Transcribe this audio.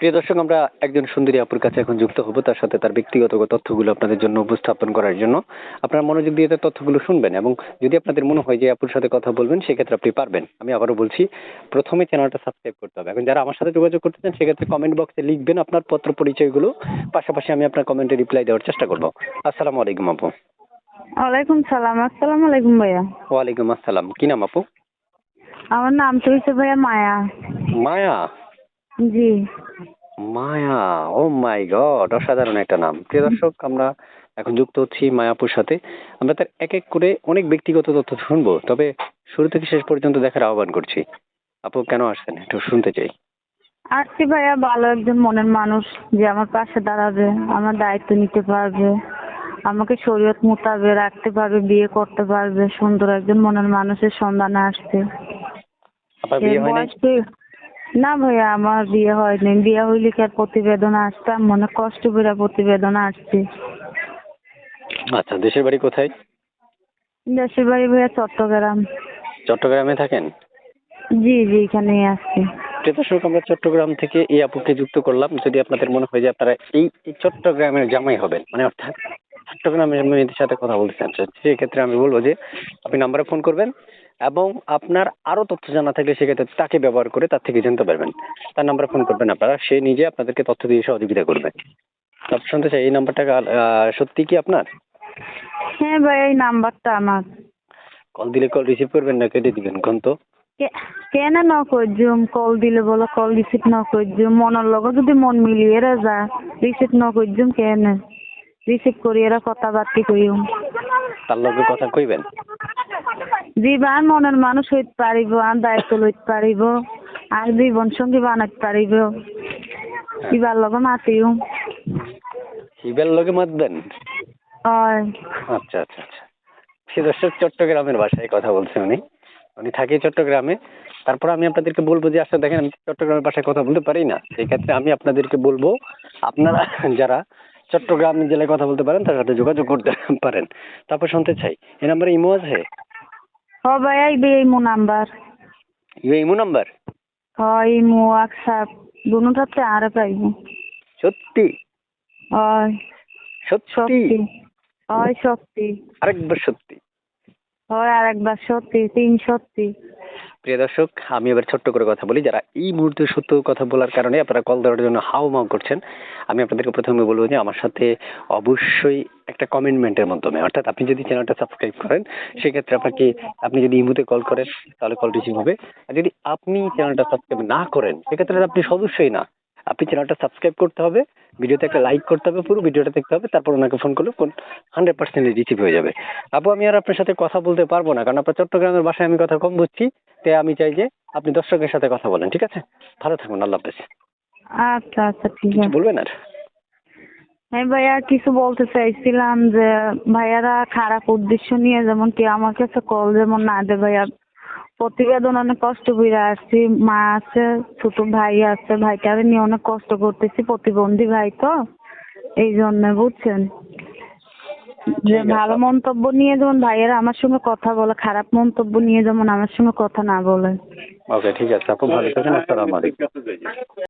প্রিয় দর্শক আমরা একজন সুন্দরী আপুর কাছে এখন যুক্ত হব। তার সাথে তার ব্যক্তিগত তথ্যগুলো আপনাদের জন্য উপস্থাপন করার জন্য। আপনারা মনোযোগ দিয়ে তার তথ্যগুলো শুনবেন এবং যদি আপনাদের মনে হয় যে আপুর সাথে কথা বলবেন সেক্ষেত্রে আপনি পারবেন। আমি আবারও বলছি প্রথমে চ্যানেলটা সাবস্ক্রাইব করতে হবে। এখন যারা আমার সাথে যোগাযোগ করতে চান সেক্ষেত্রে কমেন্ট বক্সে লিখবেন আপনার পত্র পরিচয়গুলো। পাশাপাশি আমি আপনার কমেন্টে রিপ্লাই দেওয়ার চেষ্টা করব। আসসালামু আলাইকুম আপু। ওয়ালাইকুম সালাম। আসসালামু আলাইকুম ভাইয়া। ওয়ালাইকুম আসসালাম। কি নাম আপু? আমার নাম তো হচ্ছে ভাইয়া মায়া। মায়া? জি। মায়া ও মাই গড অসাধারণ একটা নাম। প্রিয় দর্শক আমরা এখন যুক্ত হচ্ছি মায়াপুর সাথে। আমরা তার এক এক করে অনেক ব্যক্তিগত তথ্য শুনব তবে শুরু থেকে শেষ পর্যন্ত দেখার আহ্বান করছি? আপু কেন আসছেন? একটু শুনতে চাই। আসছি ভাইয়া ভালো একজন মনের মানুষ যে আমার পাশে দাঁড়াবে আমার দায়িত্ব নিতে পারবে আমাকে শরীয়ত মোতাবেক রাখতে পারবে বিয়ে করতে পারবে সুন্দর একজন মনের মানুষের সন্ধানে আসছে। আপনার বিয়ে হয় বয়স কি- না ভাইয়া আমার বিয়ে হয়নি। বিয়ে হইলে কি আর প্রতিবেদন আসতাম? মনে কষ্ট করে প্রতিবেদন আসছে। আচ্ছা দেশের বাড়ি কোথায়? দেশের বাড়ি ভাইয়া চট্টগ্রাম। চট্টগ্রামে থাকেন? জি জি এখানেই আসছি দর্শক আমরা চট্টগ্রাম থেকে এই আপুকে যুক্ত করলাম। যদি আপনাদের মনে হয় যে আপনারা এই এই চট্টগ্রামের জামাই হবেন মানে অর্থাৎ চট্টগ্রামের মেয়েদের সাথে কথা বলতে চান সেক্ষেত্রে আমি বলব যে আপনি নাম্বারে ফোন করবেন এবং আপনার আরও তথ্য জানা থাকলে সেক্ষেত্রে তাকে ব্যবহার করে তার থেকে জানতে পারবেন। তার নাম্বারে ফোন করবেন আপনারা সে নিজে আপনাদেরকে তথ্য দিয়ে সহযোগিতা করবে। তারপর শুনতে চাই এই নাম্বারটা সত্যি কি আপনার? হ্যাঁ ভাই এই নাম্বারটা আমার। কল দিলে কল রিসিভ করবেন না কেটে দিবেন? কোন তো? কেন ন করজুম? কল দিলে বলো কল রিসিভ ন করজুম। মনের লগত যদি মন মিলিয়ে যা রিসিভ ন করজুম কেন? রিসিভ করি এরা কথাবার্তি করিম তার লগে কথা কইবেন? মনের মানুষ হইতে পারিব আর দায়িত্ব লইতে পারিব আর জীবন সঙ্গী বানাইতে পারিব। ইবার লগে মাতিও। লগে মাতবেন? আচ্ছা আচ্ছা আচ্ছা। সে দর্শক চট্টগ্রামের ভাষায় কথা বলছে উনি। উনি থাকে চট্টগ্রামে। তারপর আমি আপনাদেরকে বলব যে আসলে দেখেন আমি চট্টগ্রামের ভাষায় কথা বলতে পারি না। সেই ক্ষেত্রে আমি আপনাদেরকে বলব আপনারা যারা চট্টগ্রাম জেলায় কথা বলতে পারেন তার সাথে যোগাযোগ করতে পারেন। তারপর শুনতে চাই এই নাম্বারে ইমো আছে? হ ভাইয়া ইবে এই মো নাম্বার ইউ ইমো নাম্বার হয় ইমো হোয়াটসঅ্যাপ দুটাতে আর পাইব সত্যি? হয়। সত্যি? হয় সত্যি। আরেকবার সত্যি। হয় আর একবার সত্যি তিন সত্যি। প্রিয় দর্শক, আমি এবার ছোট্ট করে কথা বলি। যারা এই মুহূর্তে সত্য কথা বলার কারণে আপনারা কল দেওয়ার জন্য হাও মাও করছেন, আমি আপনাদেরকে প্রথমে বলব যে আমার সাথে অবশ্যই একটা কমিটমেন্টের মাধ্যমে, অর্থাৎ আপনি যদি চ্যানেলটা সাবস্ক্রাইব করেন, সেক্ষেত্রে আপনাকে, আপনি যদি ইমুতে কল করেন, তাহলে কল রিসিভ হবে। আর যদি আপনি চ্যানেলটা সাবস্ক্রাইব না করেন, সেক্ষেত্রে আপনি সদস্যই না। আপনি চ্যানেলটা সাবস্ক্রাইব করতে হবে ভিডিওতে একটা লাইক করতে হবে পুরো ভিডিওটা দেখতে হবে তারপর ওনাকে ফোন করলে ফোন হান্ড্রেড পার্সেন্ট রিসিভ হয়ে যাবে। আপু আমি আর আপনার সাথে কথা বলতে পারব না কারণ আপনার চট্টগ্রামের ভাষায় আমি কথা কম বুঝছি তাই আমি চাই যে আপনি দর্শকের সাথে কথা বলেন ঠিক আছে? ভালো থাকুন আল্লাহ হাফেজ। আচ্ছা আচ্ছা ঠিক আছে। বলবেন আর? আমি ভাইয়া কিছু বলতে চাইছিলাম যে ভাইয়ারা খারাপ উদ্দেশ্য নিয়ে যেমন কি আমার কাছে কল যেমন না দে ভাইয়া প্রতিবেদন অনেক কষ্ট করে আসছি। মা আছে ছোট ভাই আছে। ভাইটারে নিয়ে অনেক কষ্ট করতেছি প্রতিবন্ধী ভাই তো। এই জন্য বুঝছেন? যে ভালো মন্তব্য নিয়ে যেমন ভাইয়েরা আমার সঙ্গে কথা বলে খারাপ মন্তব্য নিয়ে যেমন আমার সঙ্গে কথা না বলে। ওকে ঠিক আছে। আপু ভালো থাকেন। আসসালামু আলাইকুম।